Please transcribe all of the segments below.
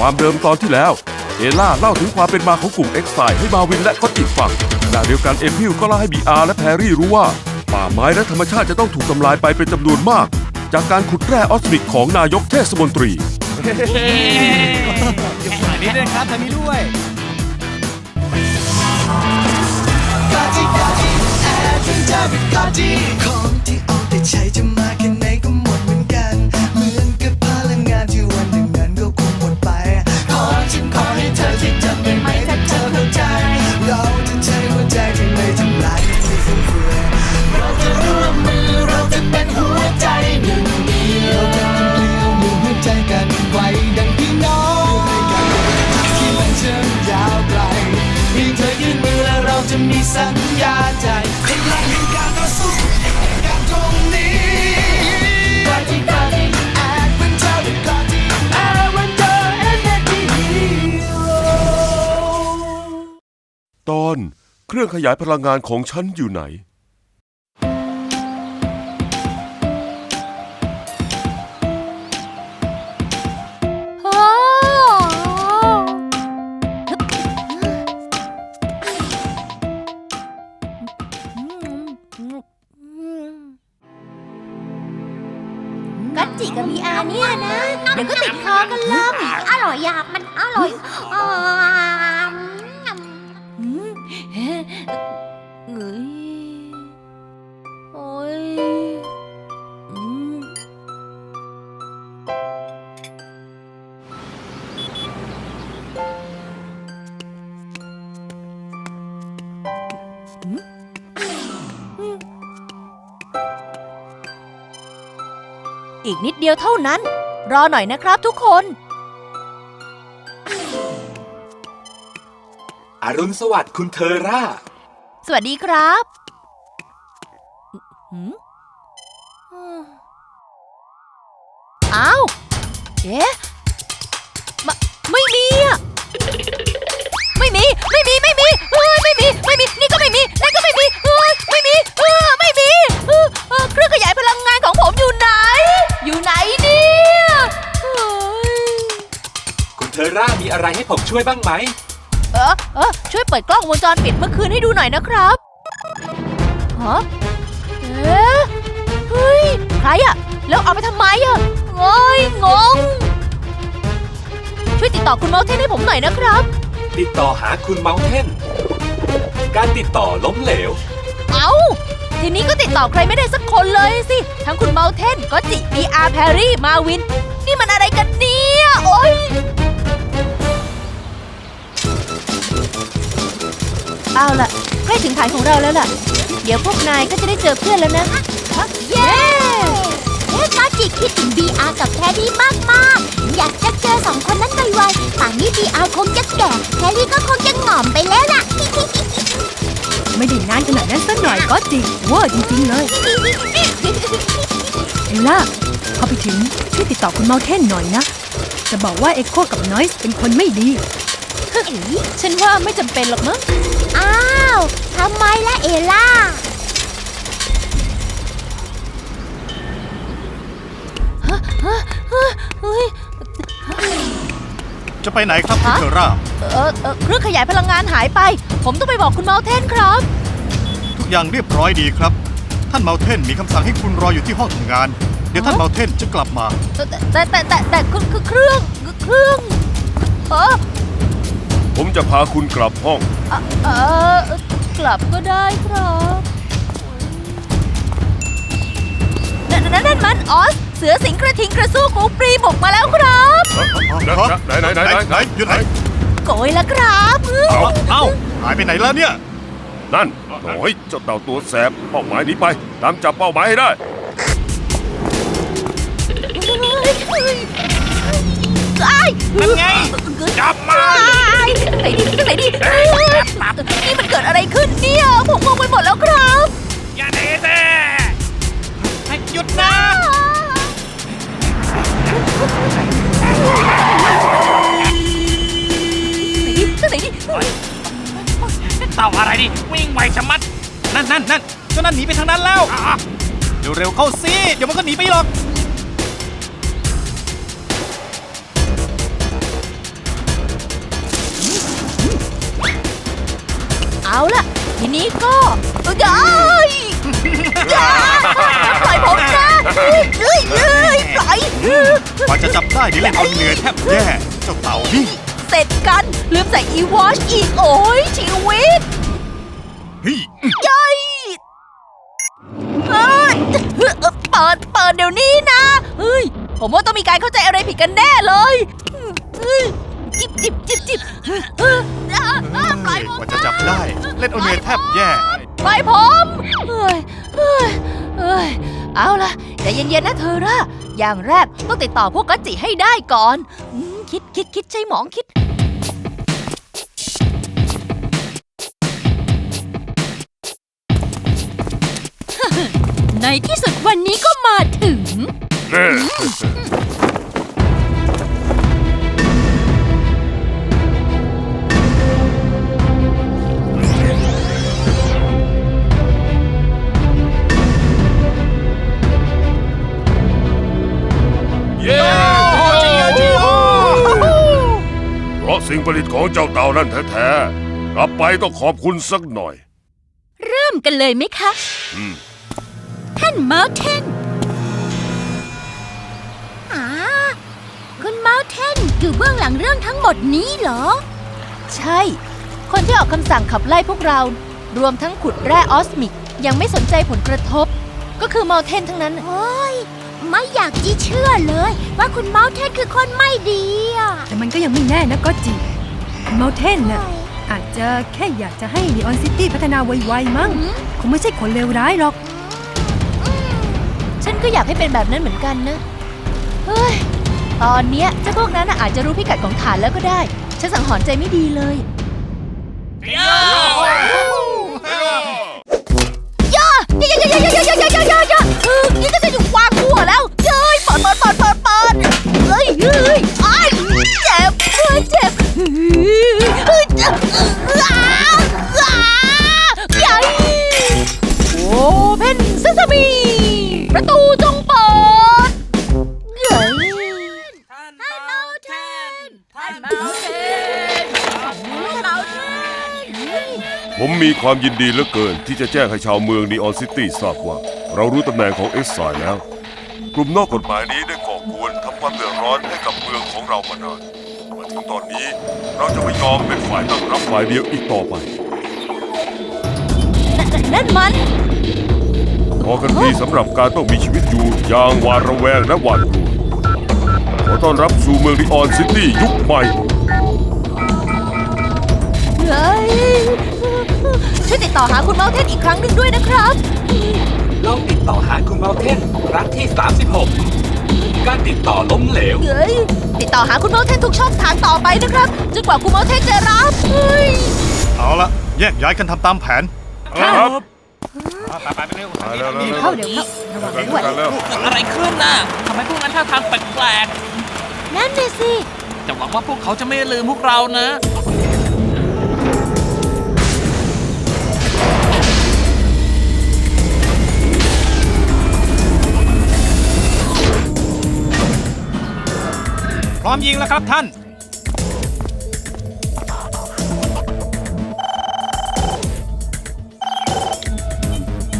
ความเดิมตอนที่แล้ว เอล่าเล่าถึงความเป็นมาของกลุ่มเอ็กไซให้มาวินและก็จิฟังขณะเดียวกันเอพิลก็เล่าให้บีอาร์และแพรรี่รู้ว่า ป่าไม้และธรรมชาติจะต้องถูกทำลายไปเป็นจำนวนมาก จากการขุดแร่ออสมิกของนายกเทศมนตรีนี้ด้วยครับถ่ายนี้ด้วยของที่เเครื่องขยายพลังงานของฉันอยู่ไหน อีกนิดเดียวเท่านั้น รอหน่อยนะครับทุกคน อรุณสวัสดิ์คุณเทอร่า สวัสดีครับหืมอ้าว เอ๊ะ ช่วยบ้างไหม เออเออช่วยเปิดกล้องวงจรปิดเมื่อคืนให้ดูหน่อยนะครับฮะเอ๊ะเฮ้ยใครอะแล้วเอาไปทำไมอะโอ้ยงง ช่วยติดต่อคุณเมาเทนให้ผมหน่อยนะครับ ติดต่อหาคุณเมาเทนการติดต่อล้มเหลว เอาทีนี้ก็ติดต่อใครไม่ได้สักคนเลยสิ ทั้งคุณเมาเทนก็จิบีอาร์แพรรี่ มาวิน นี่มันอะไรกันเนี่ย โอ้ย เอาล่ะใกล้ถึงฐานของเราแล้วล่ะ เดี๋ยวพวกนายก็จะได้เจอเพื่อนแล้วนะ เย้เฮ้กาจิคิดถึง BR กับแพรรี่มากมากๆอยากจะเจอสองคนนั้นไวๆป่านนี้ BR คงจะแก่แพรรี่ก็คงจะหง่อมไปแล้วล่ะ ไม่ได้นานขนาดนั้นสักหน่อยก็จริงเวอร์จริงๆเลยเอลล่าพอไปถึงช่วยติดต่อคุณเมาเทนหน่อยนะ จะบอกว่าเอ็กโคกับนอยส์เป็นคนไม่ดี ฉันว่าไม่จำเป็นหรอกมั้ง อ้าว ทำไมล่ะเอล่าเฮ้ยจะไปไหนครับคุณฮะ เทอร่า เออเออเครื่องขยายพลังงานหายไป ผมต้องไปบอกคุณเมาเทนครับ ทุกอย่างเรียบร้อยดีครับ ท่านเมาเทนมีคำสั่งให้คุณรออยู่ที่ห้องทำงาน เดี๋ยวท่านเมาเทนจะกลับมา แต่แต่แต่แต่แต่คือคือเครื่องเครื่องเออ ผมจะพาคุณกลับห้อง เออเออกลับก็ได้ครับนั่นนั่นนั่นมันออส เสือสิงกระทิงกระสู้กูปรีบุกมาแล้วครับ ไหนไหนไหนไหนไหนอยู่ไหนโกยแล้วครับเอ้าเอ้าหายไปไหนแล้วเนี่ย นั่นโอ้ยเจ้าเต่าตัวแสบเป้าหมายนี้ไป ตามจับเป้าหมายให้ได้ นั่นไงจับมาไหนดิไหนดินี่มันเกิดอะไรขึ้นเนี่ยผมงงไปหมดแล้วครับอย่าเทเซ่ให้หยุดนะไหนดิไหนดิเต่าอะไรดิวิ่งไวชะมัด นั่นนั่นนั่นเจ้านั่นหนีไปทางนั้นแล้วอะเร็วๆเข้าสิเดี๋ยวมันก็หนีไปหรอก เอาล่ะ ทีนี้ก็ได้อย่าปล่อยผมนะเอ้ยเอ้ยเอ้ยปล่อยกว่าจะจับได้นี่เล่นเอาเหนื่อยแทบแย่เจ้าเต่านี่เสร็จกันลืมใส่อีวอชอีกโอ้ยชีวิตเฮ้ยยัยเอ้ยเปิดเปิดเดี๋ยวนี้นะเฮ้ยผมว่าต้องมีการเข้าใจอะไรผิดกันแน่เลยเฮ้ย จิบจิบจิบจิบเอออะอะปล่อยผมกว่าจะจับได้ เล่นเอาเหนื่อยแทบแย่ ปล่อยผมเฮ้ยเฮ้ยเฮ้ยเอาล่ะใจเย็นๆนะเธอร่าอย่างแรกต้องติดต่อพวกกัจจิให้ได้ก่อนอืมคิดคิดคิดใช้หมองคิด ในที่สุดวันนี้ก็มาถึง เสิ่งผลิตของเจ้าเต่านั่นแท้ๆกลับไปต้องขอบคุณสักหน่อย เริ่มกันเลยไหมคะ อืม ท่านเมาเทนอ่าคุณเมาเทนอยู่เบื้องหลังเรื่องทั้งหมดนี้เหรอ ใช่ คนที่ออกคำสั่งขับไล่พวกเรา รวมทั้งขุดแร่ออสมิก ยังไม่สนใจผลกระทบ ก็คือเมาเทนทั้งนั้น โอ้ย ไม่อยากจะเชื่อเลย ว่าคุณเมาเทนคือคนไม่ดีอะแต่มันก็ยังไม่แน่นะก็จิเมลเทนน่ะอาจจะแค่อยากจะให้ลีออนซิตี้พัฒนาไวๆมั้งคงไม่ใช่คนเลวร้ายหรอก ฉันก็อยากให้เป็นแบบนั้นเหมือนกันนะ เฮ้ย ตอนเนี้ยเจ้าพวกนั้นน่ะอาจจะรู้พิกัดของฐานแล้วก็ได้ ฉันสังหรณ์ใจไม่ดีเลยย่าย่าย่าย่าย่าย่าย่าย่าย่าย่าย่าเออนี่ก็จะอยู่วาง ความยินดีเหลือเกินที่จะแจ้งให้ชาวเมืองนีออนซิตี้ทราบว่า เรารู้ตำแหน่งของเอ็กไซแล้ว กลุ่มนอกกฎหมายนี้ได้ก่อกวนทำความเดือดร้อนให้กับเมืองของเรามานานมาถึงตอนนี้เราจะไม่ยอมเป็นฝ่ายตั้งรับฝ่ายเดียวอีกต่อไปนั่นมันพอกันทีสำหรับการต้องมีชีวิตอยู่อย่างหวาดระแวงและหวาดกลัวขอต้อนรับสู่เมืองนีออนซิตี้ยุคใหม่ ติดต่อหาคุณเมาเทนอีกครั้งหนึ่งด้วยนะครับลองติดต่อหาคุณเมาเทนครั้งที่ 36 การติดต่อล้มเหลว เฮ้ยติดต่อหาคุณเมาเทนทุกช่องทางต่อไปนะครับจนกว่าคุณเมาเทนจะรับเฮ้ยเอาละแยกย้ายกันทำตามแผนครับไปไปไปเร็วไปแล้วแล้วเข้าเดี๋ยวเข้าระวังด้วยกันแล้วเกิดอะไรขึ้นน่ะทำไมพวกนั้นท่าทางแปลกนั่นน่ะสิๆจะหวังว่าพวกเขาจะไม่ลืมพวกเรานะ ร้อมยิงแล้วครับท่าน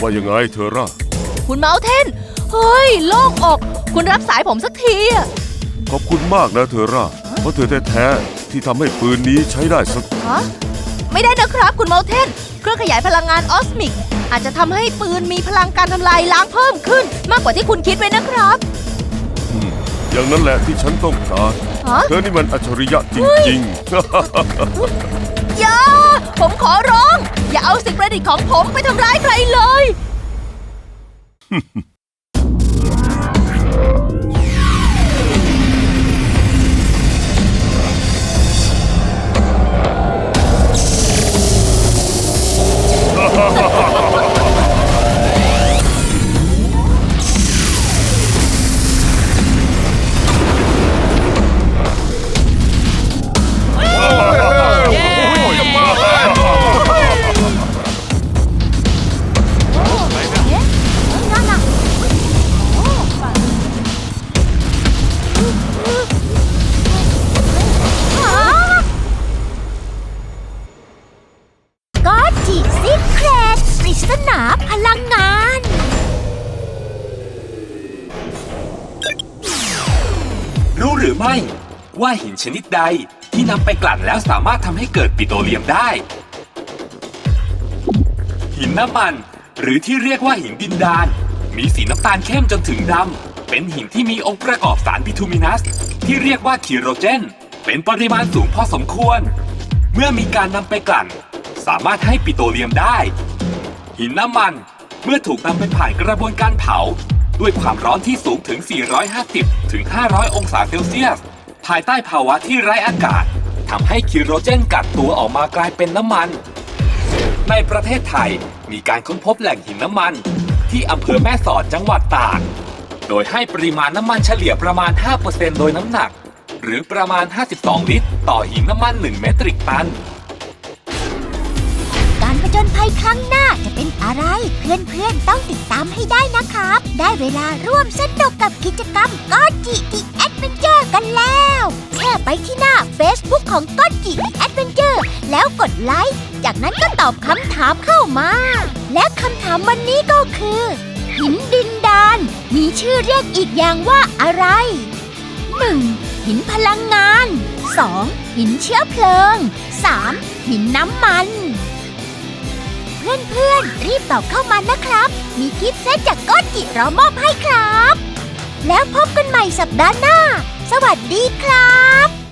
ว่ายังไงเธอร่าคุณเมาเทน เฮ้ย โล่งอก คุณรับสายผมสักทีอะขอบคุณมากนะเธอร่า เพราะเธอแท้ๆที่ทำให้ปืนนี้ใช้ได้สักฮะไม่ได้นะครับคุณเมาเทน เครื่องขยายพลังงานออสมิก อาจจะทำให้ปืนมีพลังการทำลายล้างเพิ่มขึ้น มากกว่าที่คุณคิดไว้นะครับ อย่างนั้นแหละที่ฉันต้องการฮะ เธอนี่มันอัจฉริยะจริงๆอย่า ผมขอร้อง อย่าเอาสิ่งประดิษฐ์ของผมไปทำร้ายใครเลยไว่าหินชนิดใดที่นำไปกลั่นแล้วสามารถทำให้เกิดปิโตรเลียมได้ หินน้ำมัน หรือที่เรียกว่าหินดินดาน มีสีน้ำตาลเข้มจนถึงดำเป็นหินที่มีองค์ประกอบสารบิทูมินัส ที่เรียกว่าคีโรเจน เป็นปริมาณสูงพอสมควร เมื่อมีการนำไปกลั่น สามารถให้ปิโตรเลียมได้ หินน้ำมันเมื่อถูกนำไปผ่านกระบวนการเผา ด้วยความร้อนที่สูงถึง 450ถึง500 องศาเซลเซียส ภายใต้ภาวะที่ไร้อากาศทำให้คีโรเจนกัดตัวออกมากลายเป็นน้ำมัน ในประเทศไทยมีการค้นพบแหล่งหินน้ำมัน ที่อำเภอแม่สอดจังหวัดตาก โดยให้ปริมาณน้ำมันเฉลี่ยประมาณ 5%โดยน้ำหนัก หรือประมาณ 52 ลิตร ต่อหินน้ำมัน 1 เมตริกตัน การผจญภัยครั้งหน้าจะเป็นอะไร เพื่อนๆต้องติดตามให้ได้นะครับ ได้เวลาร่วมสนุกกับกิจกรรมก็จิดีแอดเวนเจอร์กันแล้ว แค่ไปที่หน้า Facebook ของก็จิดีแอดเวนเจอร์แล้วกดไลค์ จากนั้นก็ตอบคำถามเข้ามา และคำถามวันนี้ก็คือ หินดินดาน มีชื่อเรียกอีกอย่างว่าอะไร 1. หินพลังงาน 2. หินเชื้อเพลิง 3. หินน้ำมัน เพื่อนๆ รีบตอบเข้ามานะครับ มีกิฟต์เซตจากก้อนจิรอมอบให้ครับ แล้วพบกันใหม่สัปดาห์หน้า สวัสดีครับ